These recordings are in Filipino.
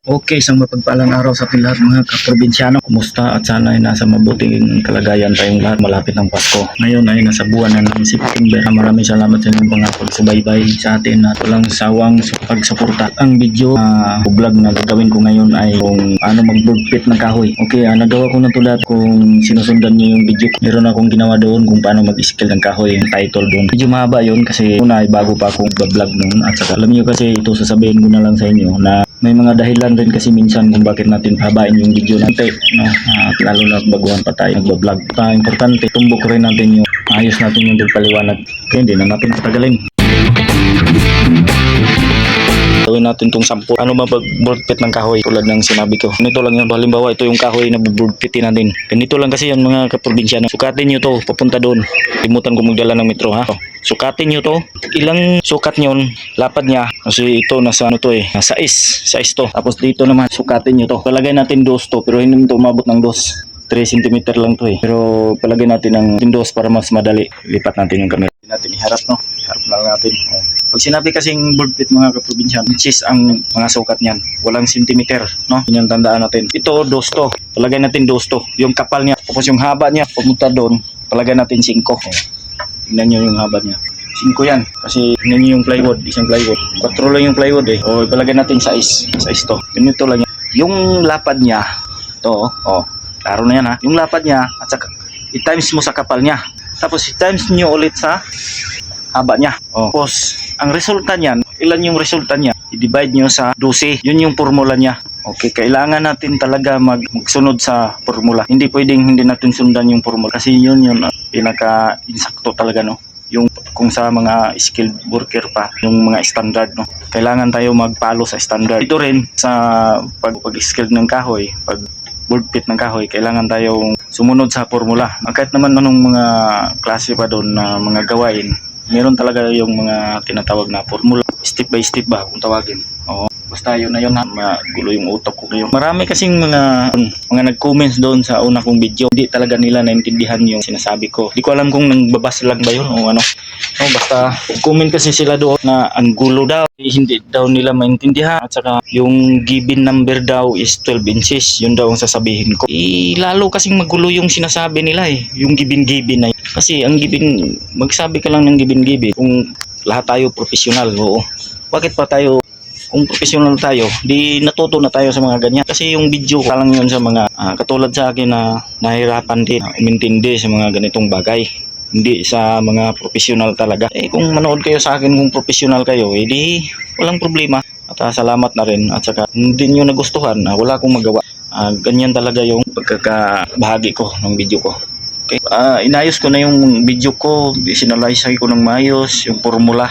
Okay, isang mapagpalang araw sa ating lahat mga kaprobinsyano. Kumusta at sana ay nasa mabuting kalagayan tayong lahat malapit ng Pasko. Ngayon ay nasa buwan na ng September. Maraming salamat sa inyong mga pagsubaybay sa atin at walang sawang pagsuporta. Ang video na vlog na gagawin ko ngayon ay kung ano mag-burpit ng kahoy. Okay, ah, nagawa ko na lahat kung sinusundan niyo yung video. Meron akong ginawa doon kung paano mag-skill ng kahoy yung title doon. Medyo mahaba yun kasi una ay bago pa akong vlog noon at saka alam niyo kasi ito sasabihin ko na lang sa inyo na may mga dahilan rin kasi minsan kung bakit natin habain yung video natin no? at lalo na baguhan pa tayo nagbablog pa importante tumbok rin natin yung ayos natin yung pagpaliwanag kaya hindi na natin patagalin Gawin natin tong sample. Ano ba pag pit ng kahoy tulad ng sinabi ko. Ganito lang yun. Halimbawa, ito yung kahoy na pitin natin. Ganito lang kasi yan mga kaprobinsya. Sukatin nyo to, papunta doon. Limutan ko magdala ng metro ha. Sukatin nyo to. Ilang sukat nyo, lapad niya. Kasi ito nasa ano to eh, nasa is. Size to. Tapos dito naman, sukatin nyo to. Palagay natin dos to, pero hindi to umabot ng dos. 3 cm lang to eh. Pero palagay natin ng dos para mas madali. Lipat natin yung camera. natin iharap no. Iharap lang natin. Oh. Pag sinabi kasing board pit mga kaprobinsyan, inches ang mga sukat niyan. Walang centimeter, no? Yan ang tandaan natin. Ito, dos to. Palagay natin dos to. Yung kapal niya, tapos yung haba niya, pumunta doon, palagay natin 5. Oh. Tingnan niyo yung haba niya. 5 yan. Kasi tingnan niyo yung plywood, isang plywood. 4 lang yung plywood eh. O, palagay natin size. Size to. Ganito lang yan. Yung lapad niya, to, oh, klaro na yan ha. Yung lapad niya, at saka, i-times mo sa kapal niya. Tapos i-times niyo ulit sa haba niya. Oh. Tapos, ang resulta niyan, ilan yung resulta niya? I-divide niyo sa 12. Yun yung formula niya. Okay, kailangan natin talaga mag magsunod sa formula. Hindi pwedeng hindi natin sundan yung formula kasi yun yun ang pinaka-insakto talaga no. Yung kung sa mga skilled worker pa, yung mga standard no. Kailangan tayo magpalo sa standard. Ito rin sa pag pag-skill ng kahoy, pag board pit ng kahoy, kailangan tayong sumunod sa formula. Kahit naman anong mga klase pa doon na mga gawain, meron talaga yung mga tinatawag na formula. Step by step ba kung tawagin. Oo. Basta yun na yun ha. Magulo yung utak ko ngayon. Marami kasing mga mga nag-comments doon sa una kong video. Hindi talaga nila naintindihan yung sinasabi ko. Hindi ko alam kung nangbabasa lang ba yun o ano. No, basta comment kasi sila doon na ang gulo daw. Eh, Hindi daw nila maintindihan. At saka yung given number daw is 12 inches. Yun daw ang sasabihin ko. Eh, lalo kasing magulo yung sinasabi nila eh. Yung given-given na yun. Kasi ang given, magsabi ka lang ng given-given kung lahat tayo professional. Oo. Bakit pa tayo kung professional tayo, di natuto na tayo sa mga ganyan. Kasi yung video ko lang yun sa mga ah, katulad sa akin na nahirapan din na umintindi sa mga ganitong bagay. Hindi sa mga professional talaga. Eh kung manood kayo sa akin kung professional kayo, eh di walang problema. At ah, salamat na rin. At saka hindi nyo nagustuhan, ah, wala akong magawa. Ah, ganyan talaga yung pagkakabahagi ko ng video ko. Okay. Ah, inayos ko na yung video ko, sinalaysay ko ng maayos, yung formula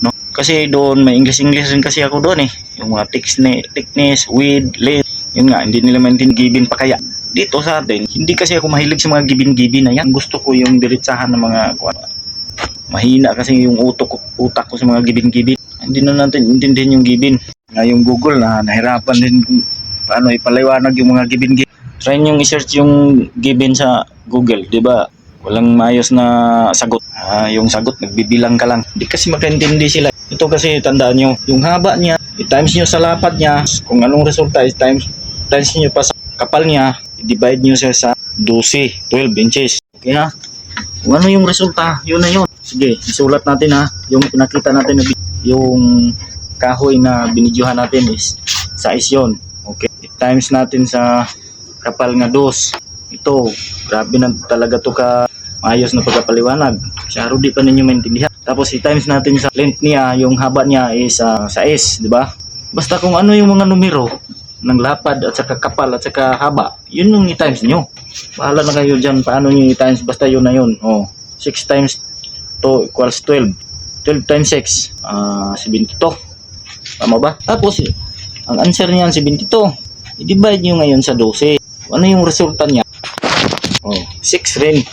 no? Kasi doon may English-English kasi ako doon eh. Yung mga thickness, width, length. Yun nga, hindi nila maintindihan pa kaya. Dito sa atin, hindi kasi ako mahilig sa mga given-given na yan. Gusto ko yung diretsahan ng mga kuwan. Mahina kasi yung utok utak ko sa mga given-given. Hindi na natin intindihan yung given. Nga yung Google na nahirapan din kung paano ipaliwanag yung mga given-given. Try nyo i-search yung given sa Google, di ba? Walang maayos na sagot. Ah, yung sagot, nagbibilang ka lang. Hindi kasi makaintindi sila. Ito kasi tandaan nyo, yung haba niya, i-times nyo sa lapad niya, kung anong resulta, i-times, times nyo pa sa kapal niya, i-divide nyo siya sa 12, 12 inches. Okay ha? Kung ano yung resulta, yun na yun. Sige, isulat natin ha. Yung pinakita natin na yung kahoy na binidyohan natin is size yun. Okay. I-times natin sa kapal nga dos. Ito, grabe na talaga to ka maayos na pagkapaliwanag. Sa di pa ninyo maintindihan. Tapos i-times natin sa length niya, yung haba niya is ah, sa S, di ba? Basta kung ano yung mga numero ng lapad at saka kapal at saka haba, yun yung i-times nyo. Bahala na kayo dyan paano nyo i-times, basta yun na yun. Oh, 6 times 2 equals 12. 12 times 6, ah 72. Tama ba? Tapos, ang answer niyan 72. I-divide nyo ngayon sa 12. Ano yung resulta niya? Oh, 6 rin.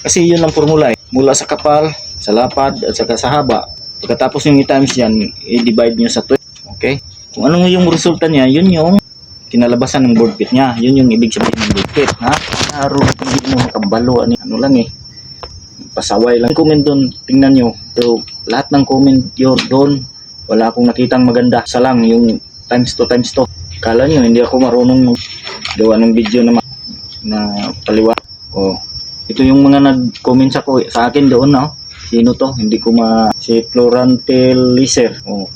Kasi yun ang formula eh. Mula sa kapal, sa lapad, at saka sa haba. Pagkatapos yung i-times yan, i-divide nyo sa 12. Okay? Kung ano yung resulta niya, yun yung kinalabasan ng board pit niya. Yun yung ibig sabihin ng board pit. Ha? Araw, hindi mo makabalo. Ano, ano lang eh. Pasaway lang. Comment doon, tingnan nyo. So, lahat ng comment yun doon, wala akong nakitang maganda. Sa lang, yung times to times to. Kala nyo, hindi ako marunong gawa ng video na, na paliwa. Oh. Ito yung mga nag-comment sa, ko, sa akin doon, no? Sino to? Hindi ko ma... Si Florantel Liser. Oh.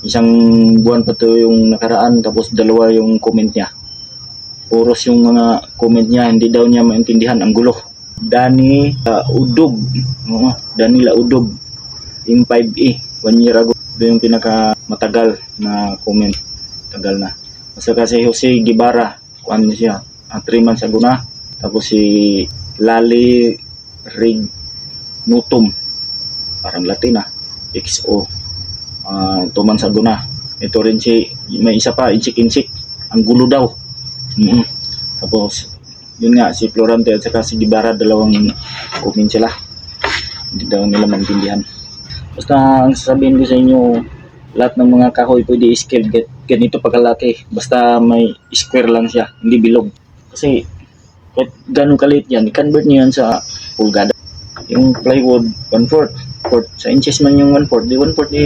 Isang buwan pa to yung nakaraan, tapos dalawa yung comment niya. Puros yung mga comment niya, hindi daw niya maintindihan ang gulo. Dani Laudog. Oo, Dani Laudog. Yung 5E, one year ago. Ito yung pinaka matagal na comment. Tagal na. Basta kasi Jose Gibara, kuan niya siya, 3 months ago na. Tapos si Lali Rig Nutum, parang Latin ah, XO, uh, 2 months ago na. Ito rin si, may isa pa, Inchik-Inchik, ang gulo daw. Mm Tapos, yun nga, si Florante at saka si Gibara, dalawang comment sila. Hindi daw nila maintindihan. Basta ang sasabihin ko sa inyo, lahat ng mga kahoy pwede i-scale ganito pagkalaki. Basta may square lang siya, hindi bilog. Kasi kahit ganun kaliit yan, i-convert nyo yan sa pulgada. Yung plywood, 1/4. Fourth. Sa inches man yung 1/4, di 1/4 i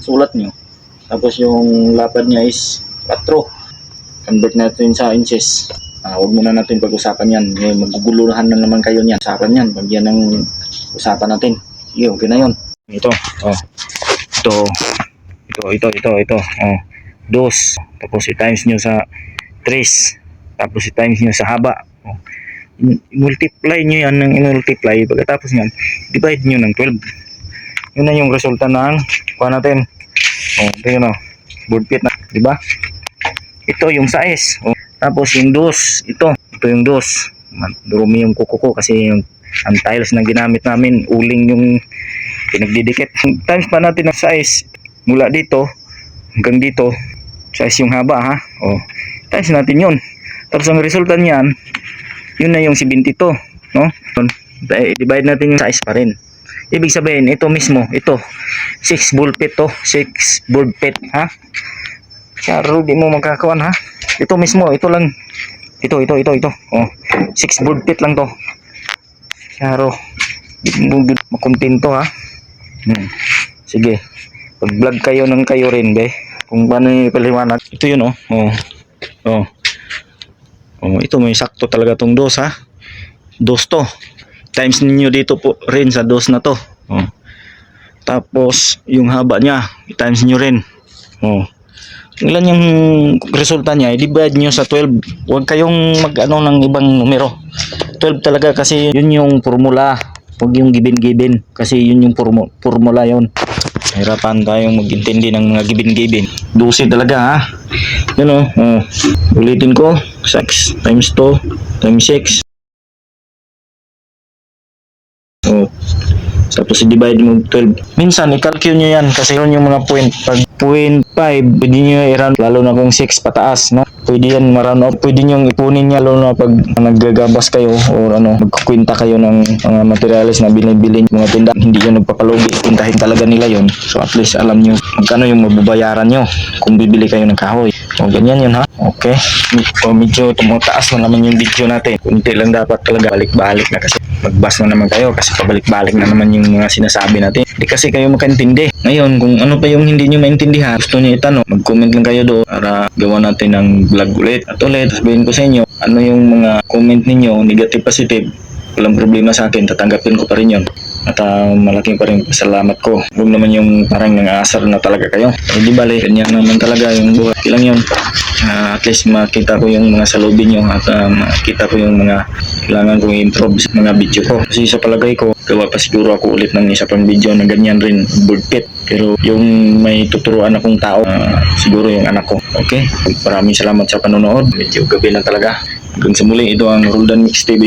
sulat nyo. Tapos yung lapad niya is 4. Convert natin sa inches. Ah, huwag muna natin pag-usapan yan. Eh, maguguluhan na naman kayo niyan. Usapan yan. Pag yan ang usapan natin. Sige, okay na yun. Ito. Oh. Ito. Ito, ito, ito, ito. Oh. Dos. Tapos i-times nyo sa tres. Tapos i-times nyo sa haba. Oh. Multiply nyo yan ng i-multiply. Pagkatapos yan, divide nyo ng 12. Yun na yung resulta ng kuha natin. Oh, ito yun oh. Board pit na, di ba? Ito yung size. Oh. Tapos yung dos, ito. Ito yung dos. Durumi yung kuko ko kasi yung ang tiles na ginamit namin, uling yung pinagdidikit. Times pa natin ang size mula dito hanggang dito. Size yung haba ha. Oh. Times natin yun. Tapos ang resulta niyan, yun na yung 72. No? Di- Divide natin yung size pa rin. Ibig sabihin, ito mismo, ito. 6 ball pit to. 6 board pit, ha? Charo, di mo magkakawan, ha? Ito mismo, ito lang. Ito, ito, ito, ito. Oh, 6 board pit lang to. Charo. Di mo gud makontento, ha? Hmm. Sige. Pag-vlog kayo ng kayo rin, be. Kung paano yung paliwanag. Ito yun, oh. Oh. Oh. Oh, ito may sakto talaga tong dos, ha? Dos to. Times ninyo dito po rin sa dos na to. Oh. Tapos, yung haba niya, times nyo rin. Oh. Ilan yung resulta niya, i-divide nyo sa 12. Huwag kayong mag-ano ng ibang numero. 12 talaga kasi yun yung formula. Huwag yung given-given. Kasi yun yung formu- formula yun. Hirapan tayong mag-intindi ng mga given-given. 12 talaga ha. Yun o. Oh. Ulitin ko. 6 times 2 times 6. Oh. Tapos i-divide mo 12. Minsan, i-calculate nyo yan kasi yun yung mga point. Pag point 5, pwede nyo i-run lalo na kung 6 pataas, no? Pwede yan ma-run off. Pwede nyo ipunin niya lalo na pag naggagabas kayo o ano, magkukwenta kayo ng mga materials na binibili mga tinda. Hindi yun nagpapalugi. Pintahin talaga nila yun. So at least alam nyo magkano yung mababayaran nyo kung bibili kayo ng kahoy. O ganyan yun ha. Okay. O medyo tumataas na naman yung video natin. Kunti lang dapat talaga balik-balik na kasi magbas na naman kayo kasi pabalik-balik na naman yung mga sinasabi natin. Hindi kasi kayo makaintindi. Ngayon, kung ano pa yung hindi nyo maintindihan, gusto nyo itanong, mag-comment lang kayo doon para gawa natin ng vlog ulit. At ulit, sabihin ko sa inyo, ano yung mga comment ninyo, negative, positive, walang problema sa akin, tatanggapin ko pa rin yun. At ah, malaking pa rin salamat ko. Huwag naman yung parang nang-aasar na talaga kayo. Eh di bali, ganyan naman talaga yung buhay. Ilang yun. Ah, at least makita ko yung mga salubin nyo at ah, makita ko yung mga kailangan kong improve sa mga video ko. Kasi sa palagay ko, gawa pa siguro ako ulit ng isa pang video na ganyan rin, bird pit. Pero yung may tuturuan akong tao, ah, siguro yung anak ko. Okay? Maraming salamat sa panonood. Medyo gabi na talaga. Hanggang sa muli, ito ang Roldan Mix TV.